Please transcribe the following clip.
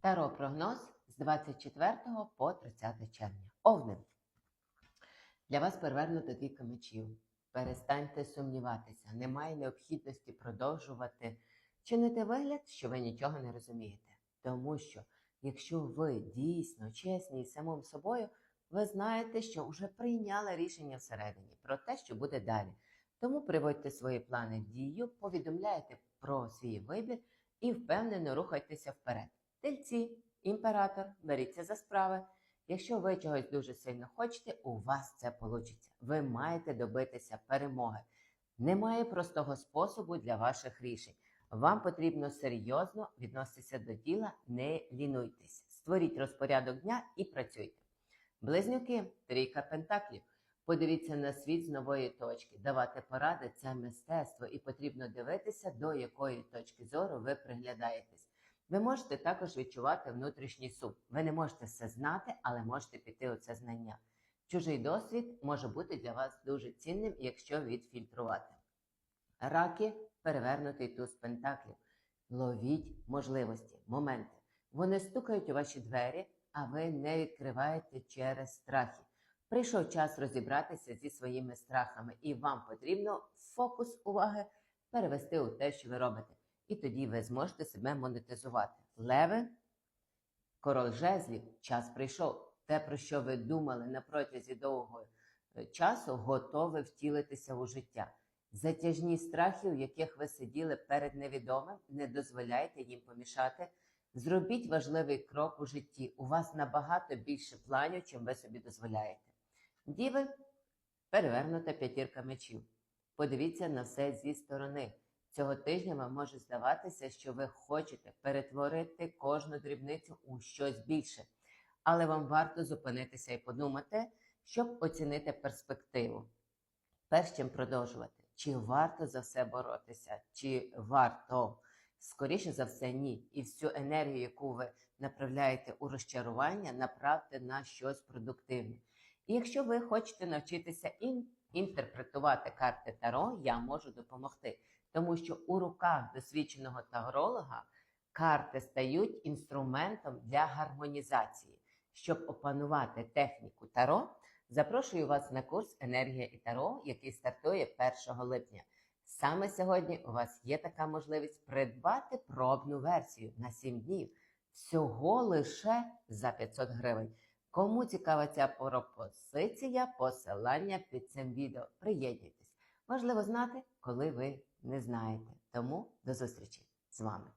Таро прогноз з 24 по 30 червня. Овни. Для вас перевернуто двійка мечів. Перестаньте сумніватися. Немає необхідності продовжувати чинити вигляд, що ви нічого не розумієте. Тому що, якщо ви дійсно чесні з самим собою, ви знаєте, що вже прийняли рішення всередині про те, що буде далі. Тому приводьте свої плани в дію, повідомляйте про свій вибір і впевнено рухайтеся вперед. Тельці, імператор, беріться за справи. Якщо ви чогось дуже сильно хочете, у вас це вийде. Ви маєте добитися перемоги. Немає простого способу для ваших рішень. Вам потрібно серйозно відноситися до діла, не лінуйтесь. Створіть розпорядок дня і працюйте. Близнюки, трійка пентаклів. Подивіться на світ з нової точки. Давати поради це мистецтво, і потрібно дивитися, до якої точки зору ви приглядаєтесь. Ви можете також відчувати внутрішній суд. Ви не можете все знати, але можете піти у це знання. Чужий досвід може бути для вас дуже цінним, якщо відфільтрувати. Раки перевернутий туз пентаклів. Ловіть можливості, моменти. Вони стукають у ваші двері, а ви не відкриваєте через страхи. Прийшов час розібратися зі своїми страхами, і вам потрібно фокус уваги перевести у те, що ви робите. І тоді ви зможете себе монетизувати. Леви, король жезлів, час прийшов. Те, про що ви думали на протязі довгого е, часу, готове втілитися у життя. Затяжні страхи, в яких ви сиділи перед невідомим, не дозволяйте їм помішати. Зробіть важливий крок у житті. У вас набагато більше планів, чим ви собі дозволяєте. Діви, перевернута п'ятірка мечів. Подивіться на все зі сторони. Цього тижня вам може здаватися, що ви хочете перетворити кожну дрібницю у щось більше, але вам варто зупинитися і подумати, щоб оцінити перспективу. Перш чим продовжувати, чи варто за все боротися, чи варто, скоріше за все, ні. І всю енергію, яку ви направляєте у розчарування, направте на щось продуктивне. І якщо ви хочете навчитися ін- інтерпретувати карти Таро, я можу допомогти. Тому що у руках досвідченого таролога карти стають інструментом для гармонізації. Щоб опанувати техніку Таро, запрошую вас на курс Енергія і Таро, який стартує 1 липня. Саме сьогодні у вас є така можливість придбати пробну версію на 7 днів всього лише за 500 гривень. Кому цікава ця пропозиція, посилання під цим відео. Приєднуйтесь. Важливо знати, коли ви не знаєте. Тому до зустрічі з вами.